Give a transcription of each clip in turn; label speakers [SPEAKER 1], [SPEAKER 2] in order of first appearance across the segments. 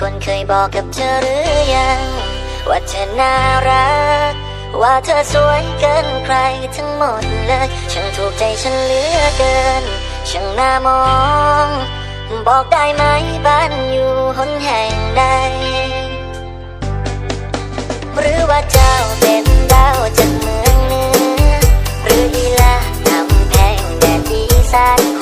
[SPEAKER 1] คนเคยบอกกับเธอหรือยัง ว่าเธอน่ารัก ว่าเธอสวยเกินใครทั้งหมดเลยช่างถูกใจฉันเหลือเกินช่างน่ามอง บอกได้ไหมบ้านอยู่หนแห่งใด หรือว่าเจ้าเป็นดาวจากเมืองเหนือหรืออีลาทำแพงแดดดีสัน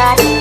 [SPEAKER 1] that